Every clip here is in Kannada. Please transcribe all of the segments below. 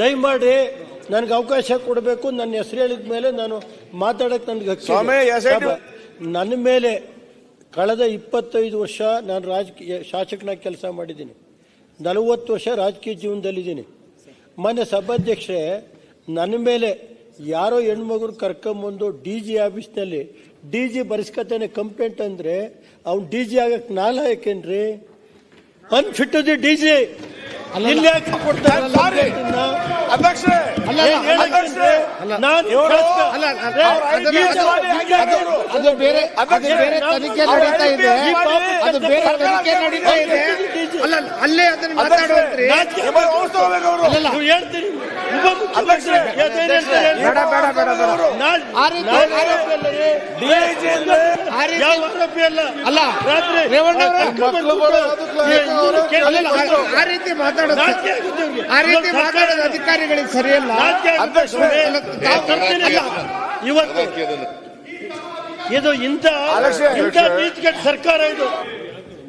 ದಯಮಾಡಿ ನನಗೆ ಅವಕಾಶ ಕೊಡಬೇಕು ನನ್ನ ಹೆಸರು ಹೇಳಿದ ಮೇಲೆ ನಾನು ಮಾತಾಡಕ್ಕೆ ನನಗೆ ನನ್ನ ಮೇಲೆ ಕಳೆದ ಇಪ್ಪತ್ತೈದು ವರ್ಷ ನಾನು ರಾಜಕೀಯ ಶಾಸಕನಾಗಿ ಕೆಲಸ ಮಾಡಿದ್ದೀನಿ. ನಲವತ್ತು ವರ್ಷ ರಾಜಕೀಯ ಜೀವನದಲ್ಲಿದ್ದೀನಿ. ಮೊನ್ನೆ ಸಭಾಧ್ಯಕ್ಷರೇ ನನ್ನ ಮೇಲೆ ಯಾರೋ ಹೆಣ್ಮಗರು ಕರ್ಕೊಂಬಂದು ಡಿ ಜಿ ಆಫೀಸ್ನಲ್ಲಿ ಡಿ ಜಿ ಬರೆಸ್ಕೊತಾನೆ ಕಂಪ್ಲೇಂಟ್ ಅಂದರೆ ಅವ್ನು ಡಿ ಜಿ ಆಗಕ್ಕೆ ನಾಲಾಯಕೇನ್ರಿ ಅನ್ಫಿಟ್ ದಿ ಡಿ ಜಿ. ಅದು- ಅದು- ಬೇರೆ ಅದು ಬೇರೆ ತನಿಖೆ ನಡೀತಾ ಇದೆ. ಅದು ಬೇರೆ ತನಿಖೆ ನಡೀತಾ ಇದೆ. ಅಲ್ಲ ಅಲ್ಲೇ ಅದನ್ನ ಮಾತಾಡುವಂತ್ರಿ. ಅಲ್ಲಲ್ಲ. ನೀವು ಅಲ್ಲ? ರಾತ್ರಿ ರೇವಣ್ಣ ಅವರೇ, ಕೇಳಿ- ಆ- ರೀತಿ ಮಾತಾಡೋದು. ಆ ರೀತಿ ಮಾತಾಡೋದು ಅಧಿಕಾರಿಗಳಿಗೆ ಸರಿಯಲ್ಲ. ಇವತ್ತು ಇದು ಇಂಥ ಇಂಥ ಸರ್ಕಾರ ಇದು.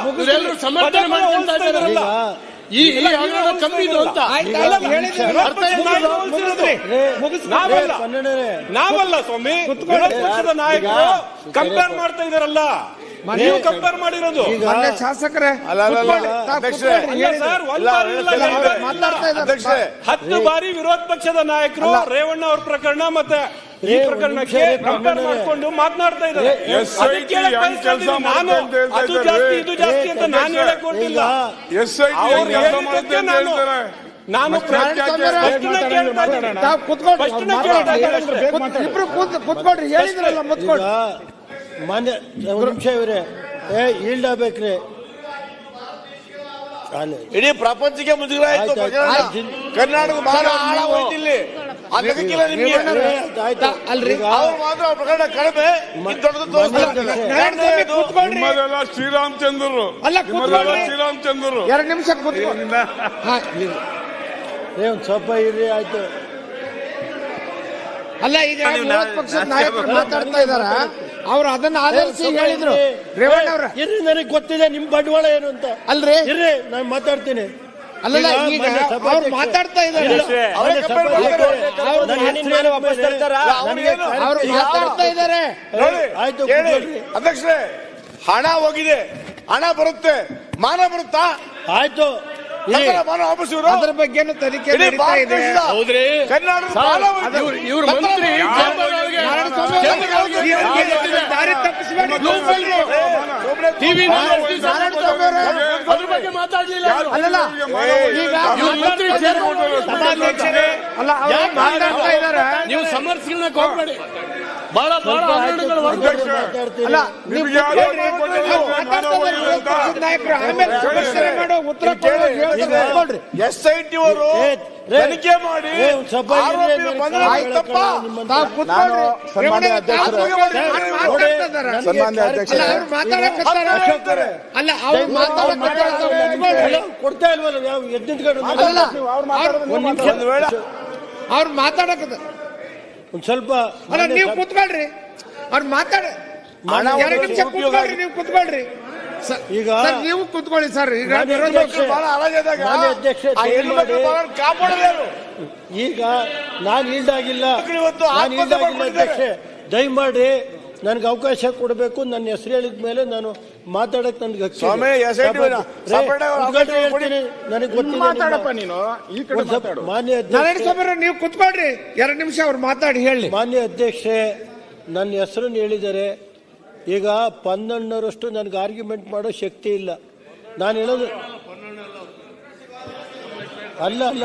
ಇದ್ದೀರಲ್ಲ. ಇವರೆಲ್ಲರೂ ಸಮರ್ಥನೆ ಮಾಡ್ಕೊಂತ ಇದ್ದಾರೆ. ಈ ಈ ಹಗರಣ ಕಮ್ಮಿ ಇದು ಅಂತ. ಅರ್ಥ ನಾವಲ್ಲ. ನಾವಲ್ಲ ಸ್ವಾಮಿ. ನಾಯಕರು ಕಂಪೇರ್ ಮಾಡ್ತಾ ಇದಾರಲ್ಲ ನೀವು ಕಂಪೇರ್ ಮಾಡಿರೋದು. ಶಾಸಕರೇ ಹತ್ತು ಬಾರಿ ವಿರೋಧ ಪಕ್ಷದ ನಾಯಕರು ರೇವಣ್ಣ ಅವ್ರ ಪ್ರಕರಣ ಮತ್ತೆ ಈ ಪ್ರಕರಣಕ್ಕೆ ಕಂಪೇರ್. ಮಾಡ್ಕೊಂಡು ಮಾತನಾಡ್ತಾ ಇದ್ದಾರೆ. ನಾನು ಅದು ಜಾಸ್ತಿ ಇದು ಜಾಸ್ತಿ ಅಂತ ನಾನು ಹೇಳಕ್ ಕೊಟ್ಟಿಲ್ಲ ನಾನು ಹೇಳ್ತಾರೆ ನಾನು ನಾರಾಯಣ ಸ್ವಾಮಿ ಅವರೇ, ಪ್ರಶ್ನೆ ಕೇಳ್ತಾ ಇದ್ದೀನಿ. ತಾವು ಕೂತ್ಕೊಳ್ಳಿ, ಪ್ರಶ್ನೆ ಮಾತಾಡಿ. ಇದ್ದಾರೆ. ಕೂತ್- ಇಬ್ರು ಕೂತ್ ಹೇಳಿದ್ರಲ್ಲ ಈಗ ಮಾನ್ಯ ಒಂದ್ ನಿಮಿಷ ಇವ್ರೆ. ಏ ಈಲ್ಡ್ ಆಗ್ಬೇಕ್ರಿ ನಾನು ಇಡೀ ಪ್ರಪಂಚಕ್ಕೆ ಮುಜುಗರ ಆಯ್ತು ಕರ್ನಾಟಕ ಬಹಳ ಆಳ ಹೋಯ್ತು ಅಲ್ರಿ. ಅವ್ರು ಮಾತ್ರ ಅವ್ರ ಪ್ರಕರಣ ಕಡಿಮೆ. ದೊಡ್ಡದು ಶ್ರೀರಾಮಚಂದ್ರರು. ಅಲ್ಲ. ಶ್ರೀರಾಮಚಂದ್ರರು. ಎರಡು ನಿಮಿಷ ಏ ಒಂದ್ ಸ್ವಲ್ಪ ಇರಿ ಆಯ್ತು. ಅಲ್ಲ ಈಗ ವಿರೋಧ ಪಕ್ಷದ ನಾಯಕರು ಮಾತಾಡ್ತಾ ಇದಾರ. ಅವ್ರು ಅದನ್ನ ಆಧರಿಸಿ ಹೇಳಿದ್ರು. ರೇವಣ್ಣ ಅವ್ರ ಇರ್ರಿ ನನಗೆ ಗೊತ್ತಿದೆ ನಿಮ್ ಬಂಡವಾಳ ಏನು ಅಂತ. ಅಲ್ರಿ. ಇರ್ರಿ ನಾನು ಮಾತಾಡ್ತೀನಿ. ಅಲ್ಲಲ್ಲ ಈಗ ಅವ್ರು ಮಾತಾಡ್ತಾ ಇದ್ದಾರೆ. ಅವರೇ ಮಾತಾಡ್ತಾ ಇದ್ದಾರೆ. ಅಧ್ಯಕ್ಷರೇ ಹಣ ಹೋಗಿದೆ. ಹಣ ಬರುತ್ತೆ. ಮಾನ ಬರುತ್ತಾ? ಆಯ್ತು. ಅದ್ರ ಬಗ್ಗೆ ತನಿಖೆ ನಡೀತಾ ಇದೆ. ಹೌದ್ರಿ? ಕರ್ನಾಟಕ ಇವ್ರ ಮಂತ್ರಿ ದಾರಿ ತಪ್ಪಿಸಬೇಡಿ ಟಿವಿ ಬಗ್ಗೆ ಮಾತಾಡ್ಲಿಲ್ಲ ಅಲ್ಲಲ್ಲ ಈಗ ಮಂತ್ರಿ ಅಲ್ಲ ಮಾತಾಡ್ತಾ ಇದ್ದಾರೆ? ನೀವು ಸಮರ್ಸ್ಗಳನ್ನ ಹೋಗ್ಬೇಡಿ ಬಹಳ ಬಹಳ ಹಗರಣಗಳು. ಎಸ್ ಐ ಟಿ ಅವರು ತನಿಖೆ ಮಾಡಿ. ಸನ್ಮಾನ್ಯ ಅಧ್ಯಕ್ಷರೇ. ಅಲ್ಲ, ಅವ್ರು ಕೊಡ್ತಾ ಇಲ್ವಲ್ಲ ಅವ್ರು ಮಾತಾಡಕತ್ತ ಒಂದ್ ಸ್ವಲ್ಪ ಅಲ್ಲ ನೀವು ಕೂತ್ಕೊಳ್ರಿ. ಅವ್ರು ಮಾತಾಡ. ಹಣ ಎರಡು ನಿಮಿಷ ಉಪಯೋಗ ಕೂತ್ಕೊಳ್ರಿ ನೀವು ಕೂತ್ಕೊಳ್ರಿ. ಸ- ಈಗ ಸರ್, ನೀವು ಕೂತ್ಕೊಳ್ಳಿ ಸರ್. ಈಗ ಮಾನ್ಯ ವಿರೋಧ ಪಕ್ಷ- ಬಹಳ ಹರಾಜಾದಾಗ ಮಾನ್ಯ ಅಧ್ಯಕ್ಷ, ಆ ಹೆಣ್ಣು ಮಕ್ಕಳು ಬಹಳ ಕಾಪಾಡಲೇರು ಈಗ ನಾನು ಈಲ್ಡಾಗಿಲ್ಲ ಆಗಿಲ್ಲ ಇವತ್ತು ನಾನು ಆತ್ಮಹತ್ಯೆ ಈಲ್ಡಾಗಿಲ್ಲ ಮಾಡ್ಕೊಂಡಿದ್ದಾರೆ. ಅಧ್ಯಕ್ಷೆ ದಯಮಾಡಿ ನನಗೆ ಅವಕಾಶ ಕೊಡಬೇಕು ನನ್ನ ಹೆಸರು ಹೇಳಿದ ಮೇಲೆ ನಾನು ಮಾತಾಡಕ್ ನನಗೆ. ನನಗೆ ಗೊತ್ತಿಲ್ಲ ಮಾತಾಡಪ್ಪ ನೀನು ಈ ಕಡೆ ಮಾತಾಡು. ಮಾನ್ಯ ನೀವು ಕುತ್ಕೊಳ್ರಿ ಎರಡು ನಿಮಿಷ ಅವ್ರು ಮಾತಾಡಿ ಹೇಳಿ. ಮಾನ್ಯ ಅಧ್ಯಕ್ಷೆ ನನ್ನ ಹೆಸರನ್ನು ಹೇಳಿದ್ದಾರೆ ಈಗ ಪನ್ನಣ್ಣರಷ್ಟು ನನಗೆ ಆರ್ಗ್ಯುಮೆಂಟ್ ಮಾಡೋ ಶಕ್ತಿ ಇಲ್ಲ. ನಾನು ಹೇಳೋದು ಅಲ್ಲ ಅಲ್ಲ.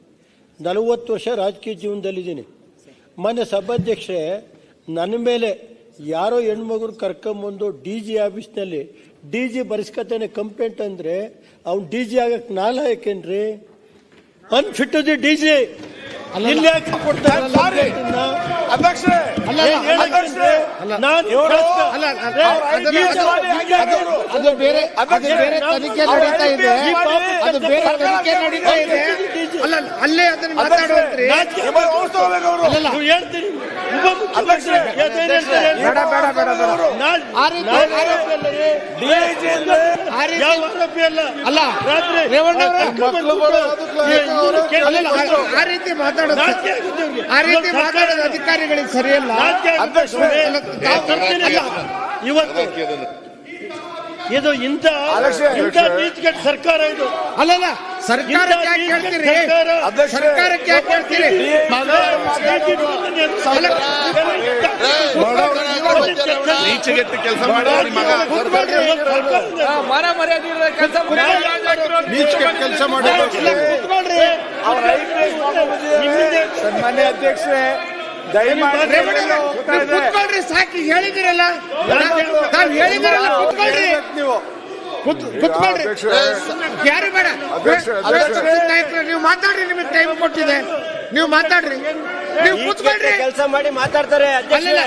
ನಲವತ್ತು ವರ್ಷ ರಾಜಕೀಯ ಜೀವನದಲ್ಲಿದ್ದೀನಿ. ಮೊನ್ನೆ ಸಭಾಧ್ಯಕ್ಷರೇ ನನ್ನ ಮೇಲೆ ಯಾರೋ ಹೆಣ್ಮಗುರು ಕರ್ಕೊಂಬಂದು ಡಿ ಜಿ ಆಫೀಸ್ನಲ್ಲಿ ಡಿ ಜಿ ಬರೆಸ್ಕತಾನೆ ಕಂಪ್ಲೇಂಟ್ ಅಂದರೆ ಅವ್ನು ಡಿ ಜಿ ಆಗಕ್ಕೆ ನಾಲಾಯಕೇನ್ರಿ ಅನ್ಫಿಟ್ ದಿ ಡಿ ಜಿ. ಅಲ್ಲಿ ಯಾಕೆ ಕೊಡ್ತಾರೆ. ಅಧ್ಯಕ್ಷರೇ? ನಾನ್ ಅದು- ಬೇರೆ ಅದು ಬೇರೆ ತನಿಖೆ ನಡೀತಾ ಇದೆ. ಅದು ಬೇರೆ ತನಿಖೆ ನಡೀತಾ ಇದೆ. ಅಲ್ಲ ಅಲ್ಲೇ ಅದನ್ನ ಮಾತಾಡುವಂತ್ರಿ ಹೇಳ್ತೀನಿ? ಬೇಡ ಬೇಡ ಬೇಡ ಆ ರೀತಿ- ಅಲ್ಲ ರೀ. ಯಾವ ಆರೋಪಿ ಅಲ್ಲ? ಅಲ್ಲ ರಾತ್ರಿ ರೇವಣ್ಣ ಆ- ರೀತಿ ಮಾತಾಡೋದು. ಆ ರೀತಿ ಮಾತಾಡೋದು ಅಧಿಕಾರಿಗಳಿಗೆ ಸರಿಯಲ್ಲ. ಇವತ್ತು ಇದು ಇಂಥ ಇಂಥ ಸರ್ಕಾರ ಇದು. ಅಲ್ಲಲ್ಲ ಸರ್ಕಾರಕ್ಕೆ ಯಾಕೆ ಕೇಳ್ತೀರಿ ಸರ್ಕಾರ ಸರ್ಕಾರಕ್ಕೆ ಯಾಕೆ ಕೇಳ್ತೀರಿ ಈಚೆಗೆಟ್ಟು ಕೆಲಸ ಮಾಡಿ ಮಗ. ನೀಚೆಗೆಟ್ಟು ಕೆಲಸ ಮಾಡಿ ಸನ್ಮಾನ್ಯ ಅಧ್ಯಕ್ಷರೇ ದಯಮಾಡಿ ಸಾಕು. ಹೇಳಿದಿರಲ್ಲ? ಹೇಳಿದಿರಲ್ಲ ನೀವು. ಕೂತ್ಕೊಳ್ರಿ. ಯಾರು ಬೇಡ. ಅಧ್ಯಕ್ಷರೇ, ನೀವು ಮಾತಾಡ್ರಿ ನಿಮಗೆ ಟೈಮ್ ಕೊಟ್ಟಿದೆ. ನೀವು ಮಾತಾಡ್ರಿ. ನೀವು ಕೂತ್ಕೊಳ್ರಿ. ಕೆಲಸ ಮಾಡಿ ಮಾತಾಡ್ತಾರೆ ಅಲ್ಲಲ್ಲ.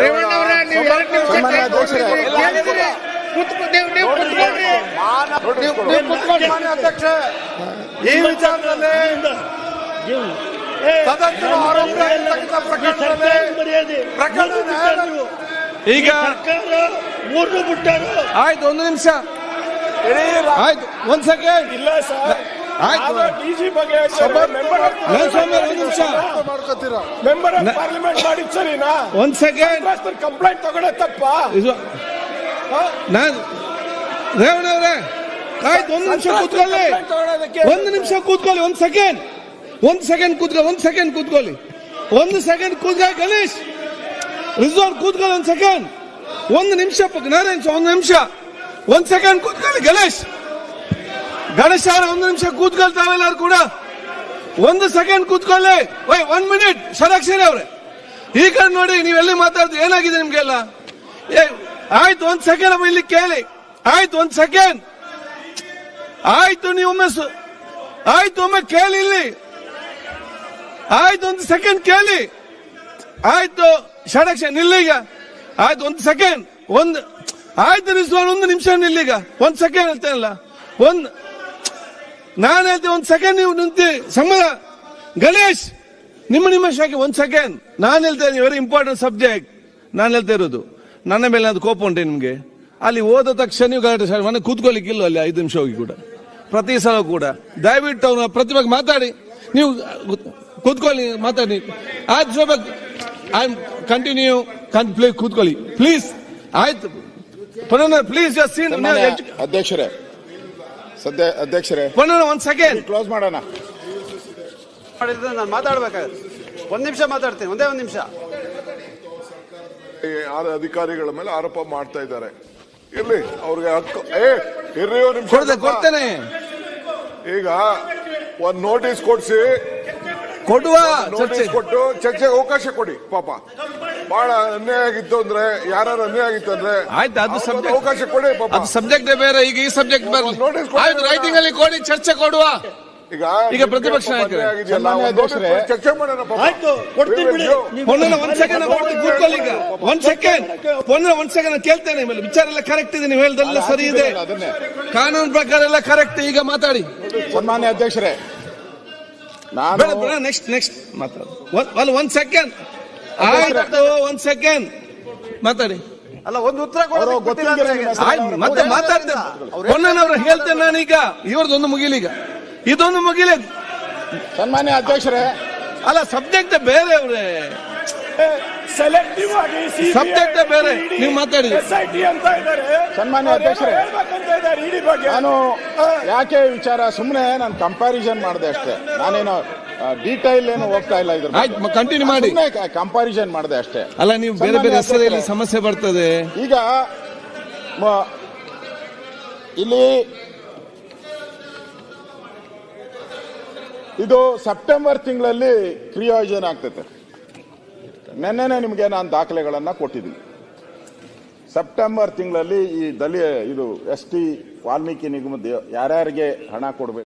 ರೇವಣ್ಣ ಅವರ ನೀವು ಎರಡು ನಿಮಿಷ. ಕೇಳಿದಿರಿ? ಈ ವಿಚಾರದಲ್ಲಿ ಸದಸ್ಯರು ಆರೋಪಿಯಾಗಿರ್ತಕ್ಕಂಥ ಪ್ರಕರಣದಲ್ಲಿ ಪ್ರಕರಣ ಈಗ ಸರ್ಕಾರ ಮೂರ್ನು ಬಿಟ್ಟಾರು ಆಯ್ತು ಒಂದು ನಿಮಿಷ. ಆಯ್ತು ಒಂದ್ ಸೆಕೆಂಡ್ ಇಲ್ಲ ಸರ್. ಆಯ್ತು. ಡಿಜಿ ಬಗ್ಗೆ ಮೆಂಬರ್ ಪಾರ್ಲಿಮೆಂಟ್ ಮಾಡಿ ಸರಿನಾ? ಒಂದ್ ಸೆಕೆಂಡ್ ಕಂಪ್ಲೇಂಟ್ ತಗೊಳ್ಳೋ ತಪ್ಪ? ಇದು ನಾನು ರೇವಣ್ಣ ಅವರೇ ಆಯ್ತು ಒಂದು ನಿಮಿಷ ಕೂತ್ಕೊಳ್ಳಿ. ಒಂದು ನಿಮಿಷ ಕೂತ್ಕೊಳ್ಳಿ ಒಂದ್ ಸೆಕೆಂಡ್ ಒಂದ್ ಸೆಕೆಂಡ್ ಕೂತ್ಕೊಳ್ಳಿ ಒಂದ್ ಸೆಕೆಂಡ್ ಕೂತ್ಕೊಳ್ಳಿ. ಒಂದು ಸೆಕೆಂಡ್ ಕೂತ್ಕೊಳ್ಳಿ ಗಣೇಶ್. ರಿಸರ್ವ್ ಕೂತ್ಕೊಳ್ಳಿ ಒಂದ್ ಸೆಕೆಂಡ್ ಒಂದು ನಿಮಿಷ ಪ- ಒಂದು ನಿಮಿಷ. ಒಂದ್ ಸೆಕೆಂಡ್ ಕೂತ್ಕೊಳ್ಳಿ, ಗಣೇಶ್. ಗಣೇಶ್ ಅವರ, ಒಂದು ನಿಮಿಷ ಕೂತ್ಕೊಳ್ತಾವೆಲ್ಲರೂ ಕೂಡ. ಒಂದು ಸೆಕೆಂಡ್ ಕೂತ್ಕೊಳ್ಳಿ. ವೈ ಒನ್ ಮಿನಿಟ್ ಷಡಾಕ್ಷರಿ ಅವ್ರೆ. ಈ ಕಡೆ ನೋಡಿ ನೀವೆಲ್ಲಿ ಮಾತಾಡ್ದು, ಏನಾಗಿದೆ ನಿಮ್ಗೆಲ್ಲ? ಏ, ಆಯ್ತು, ಒಂದ್ ಸೆಕೆಂಡ್ ಅಮ್ಮ ಇಲ್ಲಿ ಕೇಳಿ. ಆಯ್ತು, ಒಂದ್ ಸೆಕೆಂಡ್ ಆಯ್ತು, ನೀವು ಒಮ್ಮೆ ಆಯ್ತು, ಒಮ್ಮೆ ಕೇಳಿ ಇಲ್ಲಿ. ಆಯ್ತು, ಒಂದು ಸೆಕೆಂಡ್ ಕೇಳಿ. ಆಯ್ತು, ಷಡಕ್ಷ ನಿಲ್ಲೀಗ ಆಯ್ತು, ಒಂದು ಸೆಕೆಂಡ್ ಒಂದು, ಆಯ್ತು ರಿಸ್ವಾನ್ ಒಂದು ನಿಮಿಷ ನಿಲ್ಲೀಗ. ಒಂದ್ ಸೆಕೆಂಡ್ ಹೇಳ್ತೇನಲ್ಲ? ಒಂದ್, ನಾನು ಹೇಳ್ತೇನೆ ಒಂದ್ ಸೆಕೆಂಡ್ ನೀವು ನಿಂತಿ. ಸಂಬಳ. ಗಣೇಶ್, ನಿಮ್ಮ ನಿಮ್ಮ ಶಾಖೆ, ಒಂದ್ ಸೆಕೆಂಡ್ ನಾನು ಹೇಳ್ತೇನೆ ವೆರಿ ಇಂಪಾರ್ಟೆಂಟ್ ಸಬ್ಜೆಕ್ಟ್ ನಾನು ಹೇಳ್ತಾ ಇರೋದು. ನನ್ನ ಮೇಲೆ ಅದು ಕೋಪ ಉಂಟೆ ನಿಮ್ಗೆ? ಅಲ್ಲಿ ಹೋದ ತಕ್ಷಣ ನೀವು ಗಲಾಟೆ ಮನೆ ಕೂತ್ಕೊಳ್ಳಿಕ್ಕಿಲ್ಲ ಅಲ್ಲಿ ಐದು ನಿಮಿಷ ಹೋಗಿ ಕೂಡ. ಪ್ರತಿ ಸಲ ಕೂಡ. ದಯವಿಟ್ಟು ಅವನ ಪ್ರತಿಭೆಗೆ ಮಾತಾಡಿ. ನೀವು, ಕೂತ್ಕೊಳ್ಳಿ, ಮಾತಾಡಿ. ಆಯ್ತು ಐ ಐ ಕಂಟಿನ್ಯೂ ಪ್ಲೀಸ್ ಕೂತ್ಕೊಳ್ಳಿ. ಪ್ಲೀಸ್ ಆಯ್ತು. ಪುನಃ ಪ್ಲೀಸ್ ಜಸ್ಟ್ ಸೀನ್ ಅಧ್ಯಕ್ಷರೇ ಸದ್ಯ ಅಧ್ಯಕ್ಷರೇ ಪುನಃ ಒಂದ್ ಸೆಕೆಂಡ್ ಕ್ಲೋಸ್ ಮಾಡೋಣ. ಮಾಡಿದ್ರೆ ನಾನು ಮಾತಾಡ್ಬೇಕಾದ್ರೆ. ಒಂದ್ ನಿಮಿಷ ಮಾತಾಡ್ತೀನಿ ಒಂದೇ ಒಂದ್ ನಿಮಿಷ. ಅಧಿಕಾರಿಗಳ ಮೇಲೆ ಆರೋಪ ಮಾಡ್ತಾ ಇದ್ದಾರೆ. ಇರ್ಲಿ ಅವ್ರಿಗೆ ಹಕ್ಕು. ಏ ಇರ್ಲಿ ಒಂದ್ ನಿಮಿಷ. ಕೊಡ್ತೇನೆ. ಈಗ ಒಂದ್ ನೋಟಿಸ್ ಕೊಡ್ಸಿ. ಕೊಡುವ ಚರ್ಚೆ. ನೋಟಿಸ್ ಕೊಟ್ಟು ಚರ್ಚೆಗೆ ಅವಕಾಶ ಕೊಡಿ ಪಾಪ. ಬಹಳ ಅನ್ಯಾಯ ಆಗಿತ್ತು ಅಂದ್ರೆ ಯಾರು ಅನ್ಯಾಯ ಆಗಿತ್ತು ಅಂದ್ರೆ ಆಯ್ತು ಅದು ಸಬ್ಜೆಕ್ಟ್ ಅವಕಾಶ ಕೊಡಿ ಪಾಪ. ಅದು ಸಬ್ಜೆಕ್ಟ್ ಬೇರೆ ಈಗ ಈ ಸಬ್ಜೆಕ್ಟ್ ಬರಲಿ. ನೋಟಿಸ್ ಆಯ್ತು ರೈಟಿಂಗ್ ಅಲ್ಲಿ ಕೊಡಿ ಚರ್ಚೆ ಕೊಡುವ. ಈಗ ಈಗ ಪ್ರತಿಪಕ್ಷ ನಾಯಕರೇ. ಚರ್ಚೆ ಮಾಡೋಣ ಪಾಪ. ಆಯ್ತು ಕೊಡ್ತೀನಿ ಬಿಡಿ. ಒಂದ್ ಸೆಕೆಂಡ್ ಕೂತ್ಕೊಳ್ಳಿ ಈಗ. ಒಂದ್ ಸೆಕೆಂಡ್ ಒಂದ್ ಸೆಕೆಂಡ್ ಕೇಳ್ತೇನೆ ಮೇಲೆ ವಿಚಾರ ಎಲ್ಲ ಕರೆಕ್ಟ್ ಇದೆ ನೀವು ಹೇಳ್ದೆಲ್ಲ ಸರಿ ಇದೆ. ಅದನ್ನೇ. ಕಾನೂನು ಪ್ರಕಾರ ಎಲ್ಲ ಕರೆಕ್ಟ್ ಈಗ ಮಾತಾಡಿ. ಸನ್ಮಾನ್ಯ ಅಧ್ಯಕ್ಷರೇ ನಾನು ನೆಕ್ಸ್ಟ್ ನೆಕ್ಸ್ಟ್ ಮಾತಾಡು. ಒಂದ್ ಸೆಕೆಂಡ್ ಆಯ್ತು ಒಂದ್ ಸೆಕೆಂಡ್ ಮಾತಾಡಿ. ಅಲ್ಲ ಒಂದು ಉತ್ತರ ಮತ್ತೆ ಮಾತಾಡ್ತೇನೆ ಪೊನ್ನನವ್ರ ಹೇಳ್ತೇನೆ ನಾನೀಗ. ಇವ್ರದೊಂದು ಮುಗಿಲೀಗ ಇದೊಂದು ಮುಗಿಲಿ. ಸನ್ಮಾನ್ಯ ಅಧ್ಯಕ್ಷರೇ. ಅಲ್ಲ ಸಬ್ಜೆಕ್ಟ್ ಬೇರೆ ಅವ್ರೆ ಸೆಲೆಕ್ಟಿವ್ ಆಗಿ ಸಬ್ಜೆಕ್ಟ್ ಬೇರೆ. ನೀವು ಮಾತಾಡಿ. ಎಸ್ ಐ ಟಿ ಅಂತ ಇದ್ದಾರೆ. ಸನ್ಮಾನ್ಯ ಅಧ್ಯಕ್ಷರೇ. ಹೇಳ್ಬೇಕಂತ ಇದ್ದಾರೆ? ಇಡಿ ಬಗ್ಗೆ. ನಾನು ಯಾಕೆ ವಿಚಾರ ಸುಮ್ಮನೆ ನಾನು ಕಂಪ್ಯಾರಿಸನ್ ಮಾಡಿದೆ ಅಷ್ಟೇ. ನಾನೇನು ಡೀಟೈಲ್ ಏನು ಹೋಗ್ತಾ ಇಲ್ಲ ಇದ್ರ ಕಂಟಿನ್ಯೂ ಮಾಡಿ. ಕಂಪ್ಯಾರಿಸನ್ ಮಾಡಿದೆ ಅಷ್ಟೇ. ಅಲ್ಲ ನೀವು ಬೇರೆ ಬೇರೆ ಹೆಸರಲ್ಲಿ ಸಮಸ್ಯೆ ಬರ್ತದೆ. ಈಗ ಮ- ಇಲ್ಲಿ ಇದು ಸೆಪ್ಟೆಂಬರ್ ತಿಂಗಳಲ್ಲಿ ಕ್ರಿಯೋಜನ ಆಗ್ತೈತೆ. ನೆನ್ನೆನೆ ನಿಮಗೆ ನಾನು ದಾಖಲೆಗಳನ್ನು ಕೊಟ್ಟಿದ್ದೀನಿ. ಸೆಪ್ಟೆಂಬರ್ ತಿಂಗಳಲ್ಲಿ ಈ ದಲಿ ಇದು ಎಸ್ ಟಿ ವಾಲ್ಮೀಕಿ ನಿಗಮದ ಯಾರ್ಯಾರಿಗೆ ಹಣ ಕೊಡಬೇಕು